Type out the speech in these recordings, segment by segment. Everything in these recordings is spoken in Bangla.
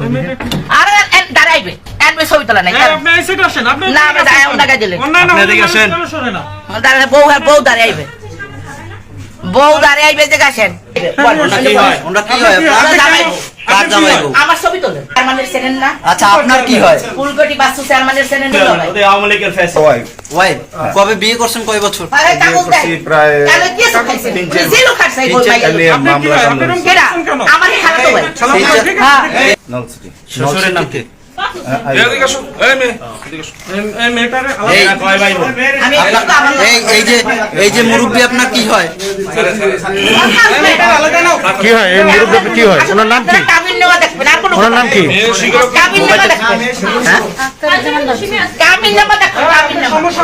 আরে দাঁড়াইবে। এনবে ছবি তোলা নাই হ্যাঁ, আপনি সাইডে আসেন, আপনি না, আমি দাঁড়াই, আসেন। ওনাকে দিলে। আপনি এদিকে আসেন। দাঁড়ায় বউ হ্যাঁ বউ দাঁড়াইবে। বউ দাঁড়াইবে যে গাছেন ওনার কি হয় ওনার কি হয় কার জামাই গো আমার ছবি তোলেন। চেয়ারম্যানের চেনেন না? আচ্ছা আপনার কি হয়? ফুলকটি বাস্তু চেয়ারম্যানের চেনেন না ভাই। ওয়াইফ কবে বিয়ে করছেন কয় বছর? আরে কাগজ দেন প্রায় তাহলে কি আছে খাইছেন জেলও খাইছে বল ভাই আপনি কি আপনার হয়? এরকম কেডা? আমার খালাতো ভাই। হ্যাঁ। আছে? শ্বশুরের নাম কি? এই যে এই যে মুরব্বী আপনার কি হয়। কি হয়? এই মুরব্বী কি হয়? ওনার নাম কি? ওনার নাম কি? হ্যাঁ?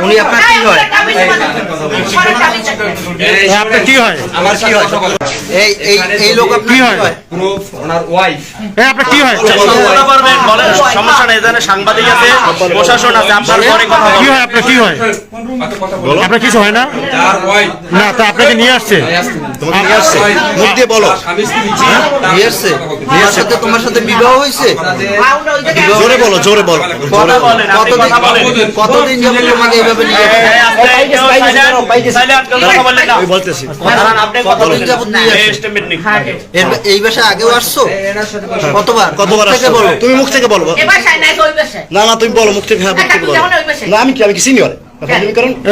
উনি আপনার কি হয়? আপনার কি হয়? আমার কি হয়? এই এই এই লোক কি হয়? হয়? এ, আপনার কি হয়? পারবেন বলেন সমস্যা নেই এখানে সাংবাদিক আছে প্রশাসন আছে আপনার পরে কথা কি হয় আপনার কি হয়? আপনার কিছু হয় না? না তা আপনাকে নিয়ে আসছে। নিয়ে আসছে? মুখ দিয়ে বলো। বিয়ে আসছে? বিয়ের সাথে তোমার সাথে বিবাহ হয়েছে? ভাউনা ওই জায়গায় জোরে বলো জোরে বলো। কথা বলেন আপনি কতদিন কতদিন যাবত তোমাকে এইভাবে নিয়ে এই, বলতেছি কতদিন যাবত নিয়ে বাসায় আগেও আসছো? কতবার? কতবার থেকে আসছো? বলো। তুমি মুখ থেকে বলো। না না তুমি বলো মুখ থেকে হ্যাঁ মুখ থেকে বলো। না আমি কি আমি কি সিনিয়র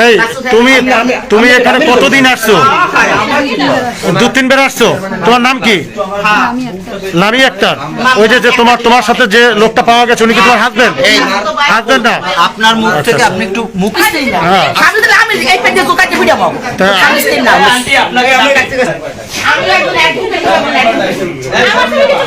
এই তুমি তুমি এখানে কতদিন আসছো? দু তিনবার আসছো? তোমার নাম কি? নামি একটা ওই যে তোমার তোমার সাথে যে লোকটা পাওয়া গেছে উনি কি তোমার হাজবেন্ড না? আপনার মুখ থেকে আপনি একটু মুখ হ্যাঁ। আপনাকে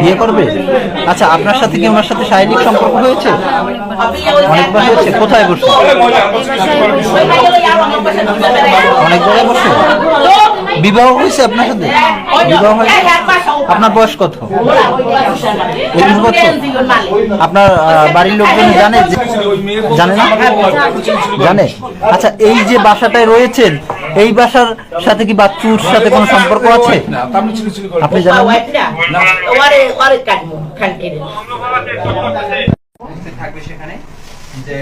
বিয়ে করবে? আচ্ছা আপনার সাথে কি ওনার সাথে শারীরিক সম্পর্ক হয়েছে? অনেকবার হয়েছে, কোথায় বসে? অনেক জায়গায় বসে? বিবাহ হয়েছে আপনার সাথে? বিবাহ হয়েছে? আপনার বয়স কত? একুশ বছর। আপনার বাড়ির লোকজন জানে জানে না? জানে? আচ্ছা এই যে বাসাটায় রয়েছেন এই বাসার সাথে কি বাচ্চুর সাথে কোনো সম্পর্ক আছে? আপনি জানেন থাকবে সেখানে যে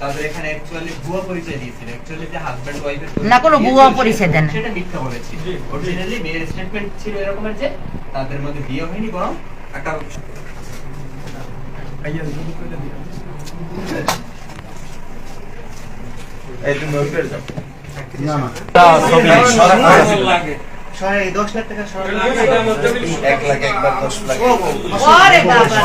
তাদের এখানে অ্যাকচুয়ালি ভুয়া পরিচয় দিয়েছিল অ্যাকচুয়ালি যে হাজব্যান্ড ওয়াইফের না। কোনো ভুয়া পরিচয় দেন সেটা মিথ্যা বলেছে। অরিজিনালি মেয়ের স্টেটমেন্ট ছিল এরকমের যে তাদের মধ্যে বিয়ে হয়নি বরং একটা ওরে বাবা